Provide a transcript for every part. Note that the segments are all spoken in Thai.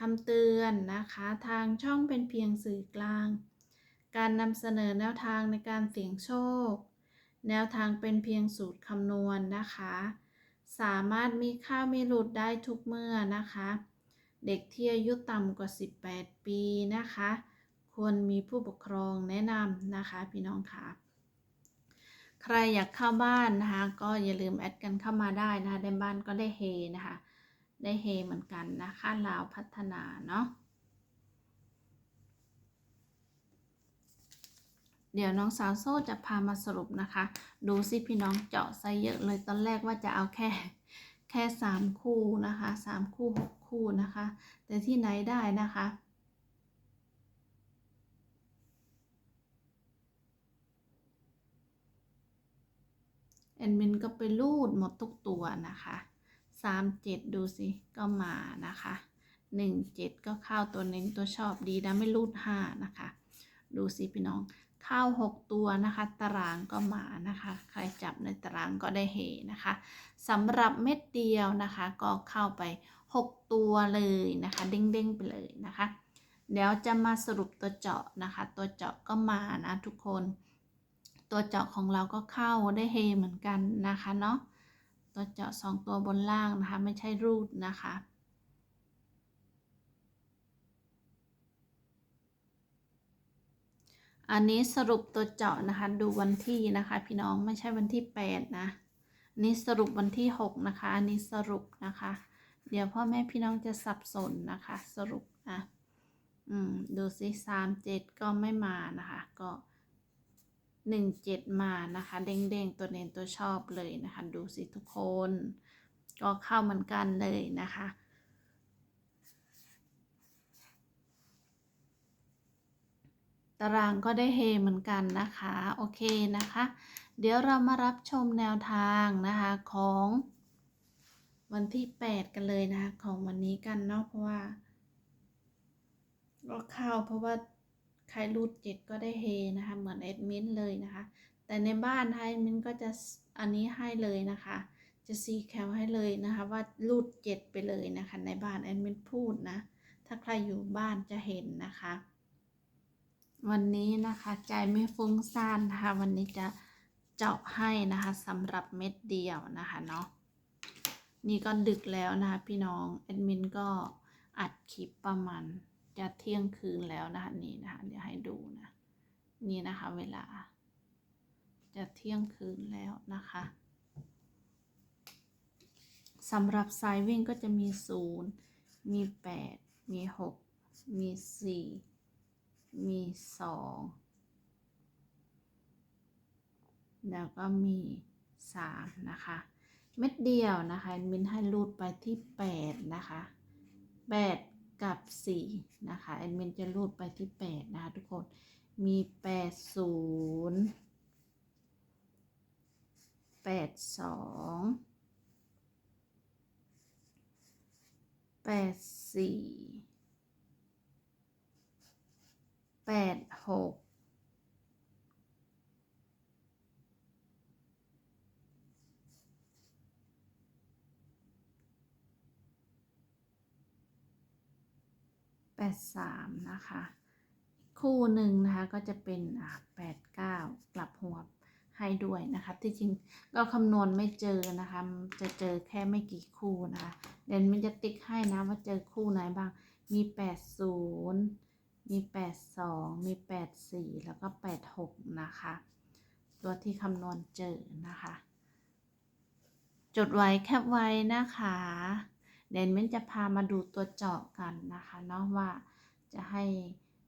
คำเตือนนะคะ ทางช่องเป็นเพียงสื่อกลาง การนำเสนอแนวทางในการเสี่ยงโชค แนวทางเป็นเพียงสูตรคำนวณนะคะ สามารถมีค่าวมีหลุดได้ทุกเมื่อนะคะ เด็กที่อายุต่ำกว่า 18 ปีนะคะ ควรมีผู้ปกครองแนะนำนะคะพี่น้องค่ะใครอยากเข้าบ้านนะคะ ก็อย่าลืมแอดกันเข้ามาได้นะคะในบ้านก็ได้เฮนะคะ ได้เฮเหมือนกันนะคะลาวพัฒนาเนาะเดี๋ยวน้องสาวโซ่จะพามาสรุปนะคะ ดูสิพี่น้องเจาะไซเยอะเลยตอนแรกว่าจะเอาแค่แค่สามคู่นะคะสามคู่หกคู่นะคะ แต่ที่ไหนได้นะคะแอดมินก็ไปรูดหมดทุกตัวนะคะ สามเจ็ดดูสิ ก็มานะคะหนึ่งเจ็ดก็เข้าตัวเน้นตัวชอบดีนะไม่รูดห้านะคะ ดูสิพี่น้องเข้าหกตัวนะคะ ตารางก็มานะคะ ใครจับในตารางก็ได้เฮนะคะสำหรับเม็ดเดียวนะคะ ก็เข้าไปหกตัวเลยนะคะ เด้งๆไปเลยนะคะ เดี๋ยวจะมาสรุปตัวเจาะนะคะ ตัวเจาะก็มานะทุกคน ตัวเจาะของเราก็เข้าได้เฮเหมือนกันนะคะเนาะ ตัวเจาะสองตัวบนล่างนะคะ ไม่ใช่รูดนะคะอันนี้สรุปตัวเจาะนะคะ ดูวันที่นะคะ พี่น้องไม่ใช่วันที่ 8 นะนี่สรุปวันที่ 6 นะคะ อันนี้สรุปนะคะ เดี๋ยวพ่อแม่พี่น้องจะสับสนนะคะ สรุปนะอืมดูสิสามเจ็ดก็ไม่มานะคะ ก็ หนึ่งเจ็ดมานะคะเด้งๆตัวเน้นตัวชอบเลยนะคะ ดูสิทุกคน ก็เข้าเหมือนกันเลยนะคะตารางก็ได้เฮเหมือนกันนะคะ โอเคนะคะ เดี๋ยวเรามารับชมแนวทางนะคะของวันที่ 8 กันเลยนะคะ ของวันนี้กันเนาะเพราะว่าก็เข้าเพราะว่า ใครรูดเจ็ดก็ได้เฮนะคะเหมือนแอดมินเลยนะคะ แต่ในบ้านไทยมินก็จะอันนี้ให้เลยนะคะ จะซีแคลให้เลยนะคะ ว่ารูดเจ็ดไปเลยนะคะ ในบ้านแอดมินพูดนะ ถ้าใครอยู่บ้านจะเห็นนะคะ วันนี้นะคะใจไม่ฟุ้งซ่านนะคะ วันนี้จะเจาะให้นะคะสำหรับเม็ดเดียวนะคะเนาะนี่ก็ดึกแล้วนะคะพี่น้องแอดมินก็อัดคลิปประมาณ จะเที่ยงคืนแล้วนะคะนี่นะคะเดี๋ยวให้ดูนะนี่นะคะ เวลา จะเที่ยงคืนแล้วนะคะสำหรับสายวิ่งก็จะมีศูนย์มีแปดมีหกมีสี่มีสองแล้วก็มีสามนะคะ เม็ดเดียวนะคะมินให้รูดไปที่แปดนะคะแปด กับ 4 นะคะแอดมินจะรูดไปที่ 8 นะคะทุกคนมี 8 0 8 2 8 4 8 6 ดสองแปดสามนะคะ คู่หนึ่งนะคะก็จะเป็นอ่าแปดเก้ากลับหัวให้ด้วยนะคะที่จริงก็คำนวณไม่เจอนะคะ จะเจอแค่ไม่กี่คู่นะคะเดี๋ยวมันจะติ๊กให้นะว่าเจอคู่ไหนบ้าง มีแปดศูนย์มีแปดสองมีแปดสี่แล้วก็แปดหกนะคะ ตัวที่คำนวณเจอนะคะ จดไว้แคปไว้นะคะ เดนเมนจะพามาดูตัวเจาะกันนะคะเนาะว่าจะให้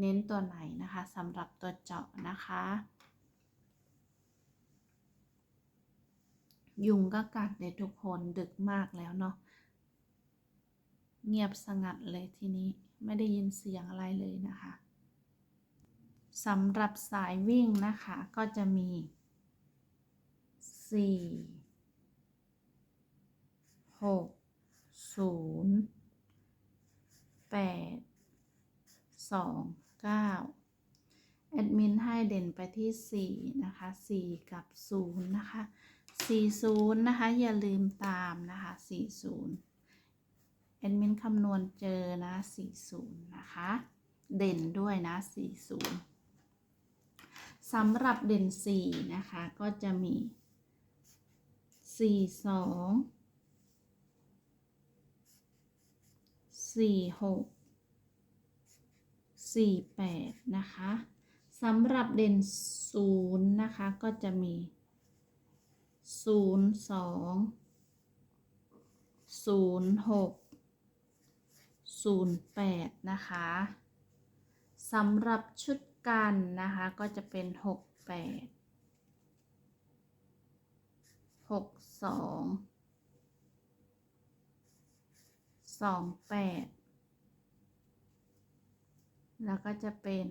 เน้นตัวไหนนะคะสำหรับตัวเจาะนะคะ ยุงก็กัดเลยทุกคนดึกมากแล้วเนาะเงียบสงัดเลยทีนี้ไม่ได้ยินเสียงอะไรเลยนะคะสำหรับสายวิ่งนะคะก็จะมีสี่หก ศูนย์แปดสองเก้าแอดมินให้เด่นไปที่สี่นะคะสี่กับศูนย์นะคะสี่ศูนย์นะคะ อย่าลืมตามนะคะสี่ศูนย์แอดมินคำนวณเจอนะสี่ศูนย์นะคะ เด่นด้วยนะสี่ศูนย์สำหรับเด่นสี่นะคะ ก็จะมีสี่ สี่หกสี่แปดนะคะสำหรับเด่นศูนย์นะคะก็จะมีศูนย์สองศูนย์หกศูนย์แปดนะคะสำหรับชุดกันนะคะก็จะเป็นหกแปดหกสอง สองแปดแล้วก็จะเป็น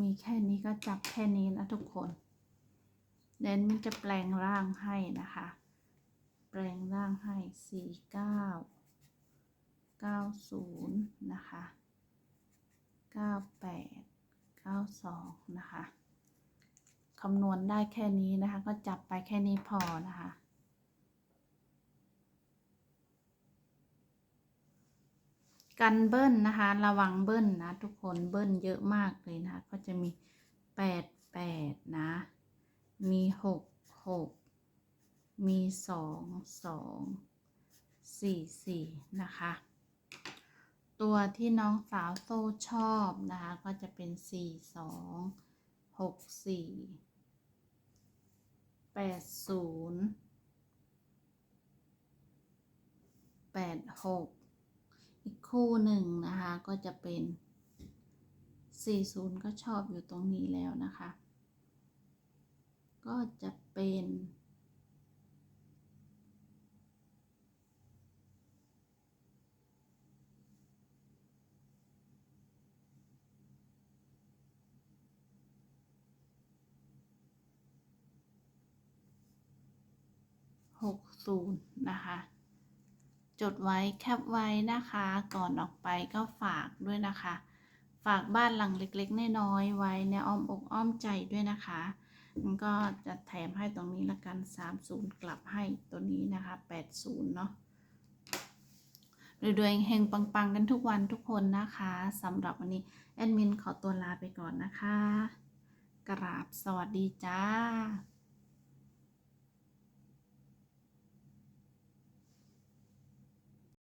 มีแค่นี้ก็จับแค่นี้นะทุกคนเดนมันจะแปลงร่างให้นะคะ แปลงร่างให้สี่เก้าเก้าศูนย์นะคะ เก้าแปดเก้าสองนะคะคำนวณได้แค่นี้นะคะ ก็จับไปแค่นี้พอนะคะ กันเบิ้ลนะคะ ระวังเบิ้ลนะ ทุกคนเบิ้ลเยอะมากเลยนะคะ ก็จะมีแปดแปดนะ มีหกหกมีสองสองสี่สี่นะคะ ตัวที่น้องสาวโซ่ชอบนะคะ ก็จะเป็นสี่สองหกสี่แปดศูนย์แปดหกอีกคู่หนึ่งนะคะ ก็จะเป็นสี่ศูนย์ก็ชอบอยู่ตรงนี้แล้วนะคะ ก็จะเป็น หกศูนย์นะคะ จดไว้แคปไว้นะคะ ก่อนออกไปก็ฝากด้วยนะคะ ฝากบ้านหลังเล็กๆน้อยๆไว้ในอ้อมอกอ้อมใจด้วยนะคะมันก็จะแถมให้ตรงนี้ละกัน 30 กลับให้ตัวนี้นะคะ 80 เนาะรวยๆเฮงปัง ๆ กันทุกวันทุกคนนะคะสำหรับวันนี้ แอดมินขอตัวลาไปก่อนนะคะ กราบสวัสดีจ้า